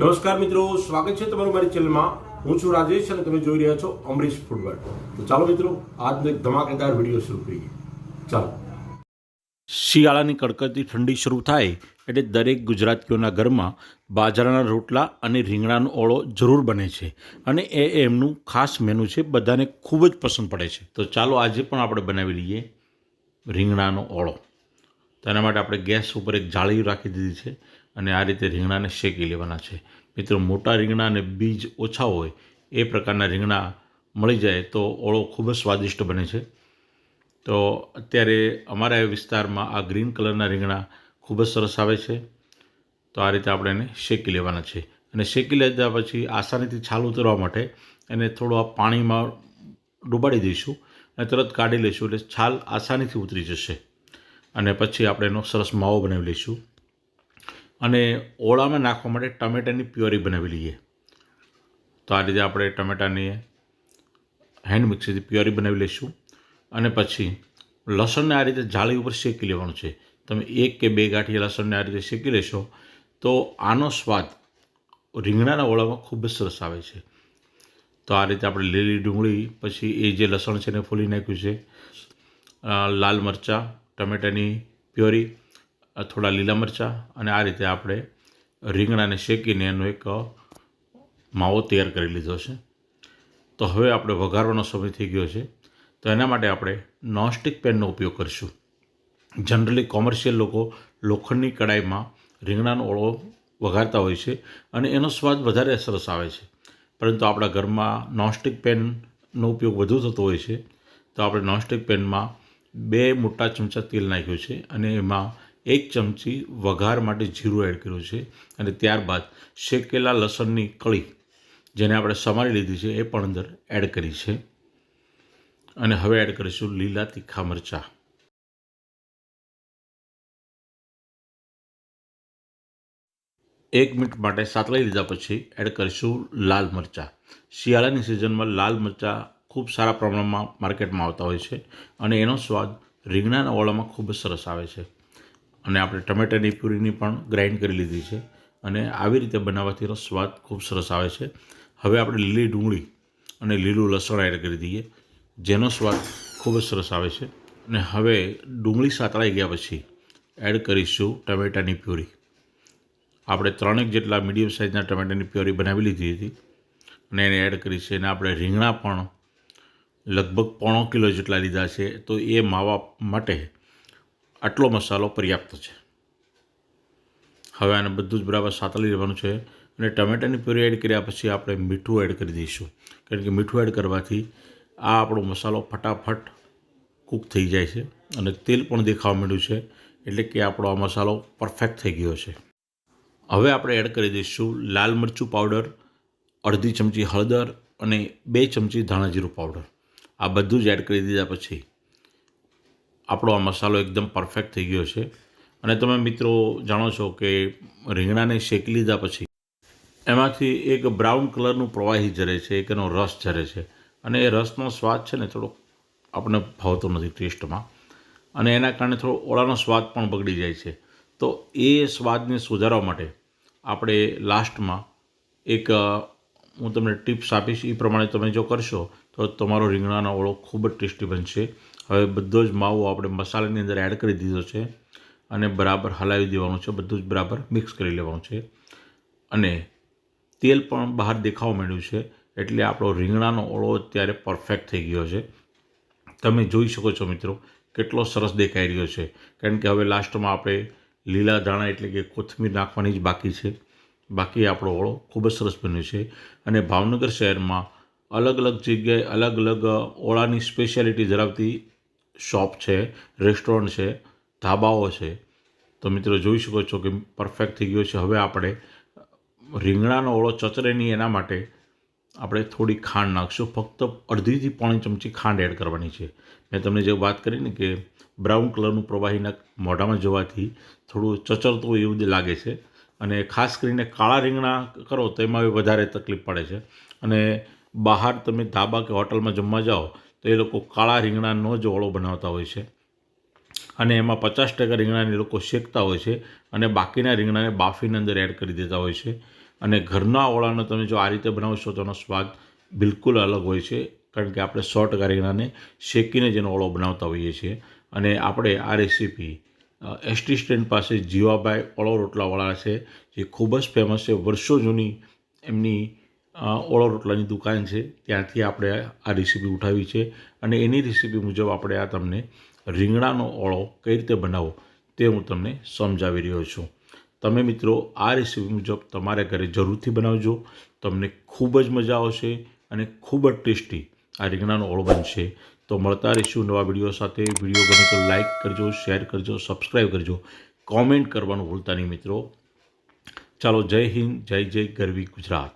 નમસ્કાર મિત્રો, સ્વાગત છે તમારું મારી ચેનલમાં. હું છું રાજેશ અને તમે જોઈ રહ્યા છો અમરીશ ફૂટબોલ. તો ચાલો મિત્રો, આજનો એક ધમાકેદાર વીડિયો શરૂ કરીએ. ચાલો. શિયાળાની કડકડતી ઠંડી શરૂ થાય એટલે દરેક ગુજરાતીઓના ઘરમાં બાજરાના રોટલા અને રીંગણાનો ઓળો જરૂર બને છે અને એ એમનું ખાસ મેનુ છે, બધાને ખૂબ જ પસંદ પડે છે. તો ચાલો આજે પણ આપણે બનાવી લઈએ રીંગણાનો ઓળો. તેના માટે આપણે ગેસ ઉપર એક જાળી રાખી દીધી છે. અને આ રીતે રીંગણાને શેકી લેવાના છે. મિત્રો, મોટા રીંગણા અને બીજ ઓછા હોય, એ પ્રકારના રીંગણા મળી જાય તો ઓળો ખૂબ જ સ્વાદિષ્ટ બને છે. તો અત્યારે અમારા વિસ્તારમાં આ ગ્રીન કલરના રીંગણા ખૂબ જ સરસ આવે છે. તો આ રીતે આપણે એને શેકી લેવાના છે. અને શેકી લીધા પછી આસાનીથી છાલ ઉતરવા માટે એને થોડું આ પાણીમાં ડૂબાડી દઈશું અને તરત કાઢી લઈશું એટલે છાલ આસાનીથી ઉતરી જશે. અને પછી આપણે એનો સરસ માવો બનાવી લઈશું. અને ઓળામાં નાખવા માટે ટમેટાની પ્યોરી બનાવી લઈએ. તો આ રીતે આપણે ટમેટાની હેન્ડ મિક્સીથી પ્યોરી બનાવી લઈશું. અને પછી લસણને આ રીતે જાળી ઉપર શેકી લેવાનું છે. તમે એક કે બે ગાંઠિયા લસણને આ રીતે શેકી લેશો તો આનો સ્વાદ રીંગણાના ઓળામાં ખૂબ જ સરસ આવે છે. તો આ રીતે આપણે લીલી ડુંગળી, પછી એ જે લસણ છે એને ફોલી નાખ્યું છે. લાલ મરચાં, ટમેટાની પ્યોરી થોડા લીલા મરચાં અને આ રીતે આપણે રીંગણાને શેકીને એનો એક માવો તૈયાર કરી લીધો છે. તો હવે આપણે વઘારવાનો સમય થઈ ગયો છે. તો એના માટે આપણે નોનસ્ટિક પેનનો ઉપયોગ કરીશું. જનરલી કોમર્શિયલ લોકો લોખંડની કડાઈમાં રીંગણાનો ઓળો વઘારતા હોય છે અને એનો સ્વાદ વધારે સરસ આવે છે. પરંતુ આપણા ઘરમાં નોનસ્ટિક પેનનો ઉપયોગ વધુ થતો હોય છે. તો આપણે નોનસ્ટિક પેનમાં બે મોટા ચમચા તેલ નાખ્યું છે અને એમાં એક ચમચી વઘાર માટે જીરું એડ કર્યું છે અને ત્યારબાદ શેકેલા લસણની કળી, જેને આપણે સમારી લીધી છે, એ પણ અંદર એડ કરી છે. અને હવે એડ કરીશું લીલા તીખા મરચાં. એક મિનિટ માટે સાતળી લીધા પછી એડ કરીશું લાલ મરચાં. શિયાળાની સિઝનમાં લાલ મરચાં ખૂબ સારા પ્રમાણમાં માર્કેટમાં આવતા હોય છે અને એનો સ્વાદ રીંગણાના ઓળામાં ખૂબ જ સરસ આવે છે. અને આપણે ટમેટાની પ્યુરીની પણ ગ્રાઇન્ડ કરી લીધી છે અને આવી રીતે બનાવવાથી સ્વાદ ખૂબ સરસ આવે છે. હવે આપણે લીલી ડુંગળી અને લીલું લસણ એડ કરી દઈએ, જેનો સ્વાદ ખૂબ જ સરસ આવે છે. અને હવે ડુંગળી સાતળાઈ ગયા પછી એડ કરીશું ટમેટાની પ્યુરી. આપણે ત્રણેક જેટલા મીડિયમ સાઇઝના ટમેટાની પ્યોરી બનાવી લીધી હતી અને એને એડ કરી છે. અને આપણે રીંગણા પણ લગભગ પોણો કિલો જેટલા લીધા છે. તો એ માવા માટે આટલો મસાલો પર્યાપ્ત છે. હવે આને બધું જ બરાબર સાતળી લેવાનું છે અને ટમેટાની પ્યુરી એડ કર્યા પછી આપણે મીઠું એડ કરી દઈશું. કારણ કે મીઠું એડ કરવાથી આ આપણો મસાલો ફટાફટ કૂક થઈ જાય છે અને તેલ પણ દેખાવા માંડ્યું છે એટલે કે આપણો આ મસાલો પરફેક્ટ થઈ ગયો છે. હવે આપણે એડ કરી દઈશું લાલ મરચું પાવડર અડધી ચમચી હળદર અને બે ચમચી ધાણાજીરું પાવડર આ બધું જ એડ કરી દીધા પછી આપણો આ મસાલો એકદમ પરફેક્ટ થઈ ગયો છે. અને તમે મિત્રો જાણો છો કે રીંગણાને શેકી લીધા પછી એમાંથી એક બ્રાઉન કલરનું પ્રવાહી ઝરે છે, એક એનો રસ ઝરે છે. અને એ રસનો સ્વાદ છે ને થોડો આપણને ભાવતો નથી ટેસ્ટમાં. અને એના કારણે થોડો ઓળાનો સ્વાદ પણ બગડી જાય છે. તો એ સ્વાદને સુધારવા માટે આપણે લાસ્ટમાં એક હું તમને ટિપ્સ આપીશ. એ પ્રમાણે તમે જો કરશો તો તમારો રીંગણાનો ઓળો ખૂબ જ ટેસ્ટી બનશે. હવે બધો જ માવો આપણે મસાલાની અંદર એડ કરી દીધો છે અને બરાબર હલાવી દેવાનું છે, બધું જ બરાબર મિક્સ કરી લેવાનું છે. અને તેલ પણ બહાર દેખાવા માંડ્યું છે, એટલે આપણો રીંગણાનો ઓળો અત્યારે પરફેક્ટ થઈ ગયો છે. તમે જોઈ શકો છો મિત્રો કેટલો સરસ દેખાઈ રહ્યો છે. કારણ કે હવે લાસ્ટમાં આપણે લીલા ધાણા એટલે કે કોથમીર નાખવાની જ બાકી છે. બાકી આપણો ઓળો ખૂબ જ સરસ બન્યો છે. અને ભાવનગર શહેરમાં અલગ અલગ જગ્યાએ અલગ અલગ ઓળાની સ્પેશિયાલિટી ધરાવતી શોપ છે, રેસ્ટોરન્ટ છે, ધાબાઓ છે. તો મિત્રો જોઈ શકો છો કે પરફેક્ટ થઈ ગયો છે. હવે આપણે રીંગણાનો ઓળો ચચરે નહીં એના માટે આપણે થોડી ખાંડ નાખશું. ફક્ત અડધીથી પોણી ચમચી ખાંડ એડ કરવાની છે. મેં તમને જે વાત કરી ને કે બ્રાઉન કલરનું પ્રવાહીના મોઢામાં જવાથી થોડું ચચરતું એવું લાગે છે. અને ખાસ કરીને કાળા રીંગણા કરો તો એમાં વધારે તકલીફ પડે છે. અને બહાર તમે ધાબા કે હોટલમાં જમવા જાઓ તો એ લોકો કાળા રીંગણાનો જ ઓળો બનાવતા હોય છે. અને એમાં પચાસ ટકા રીંગણાને લોકો શેકતા હોય છે અને બાકીના રીંગણાને બાફીની અંદર એડ કરી દેતા હોય છે. અને ઘરના ઓળાનો તમે જો આ રીતે બનાવશો તો એનો સ્વાદ બિલકુલ અલગ હોય છે. કારણ કે આપણે સો ટકા રીંગણાને શેકીને જ એનો ઓળો બનાવતા હોઈએ છીએ. અને આપણે આ રેસીપી એસટી સ્ટેન્ડ પાસે જીવાભાઈ ઓળો રોટલાવાળા છે, જે ખૂબ જ ફેમસ છે. વર્ષો જૂની એમની ઓળો રોટલાની દુકાન છે. ત્યાંથી આપણે આ રેસીપી ઉઠાવી છે અને એની રેસીપી મુજબ આપણે આ તમને રીંગણાનો ઓળો કઈ રીતે બનાવવો તે હું તમને સમજાવી રહ્યો છું. તમે મિત્રો આ રેસીપી મુજબ તમારે ઘરે જરૂરથી બનાવજો. તમને ખૂબ જ મજા આવશે અને ખૂબ જ ટેસ્ટી આ રીંગણાનો ઓળો બનશે. તો મળતા રહીશું નવા વીડિયો સાથે. વીડિયો ગમે તો લાઇક કરજો શેર કરજો સબસ્ક્રાઈબ કરજો. કોમેન્ટ કરવાનું ભૂલતા નહીં મિત્રો. ચાલો જય હિન્દ, જય જય ગરવી ગુજરાત.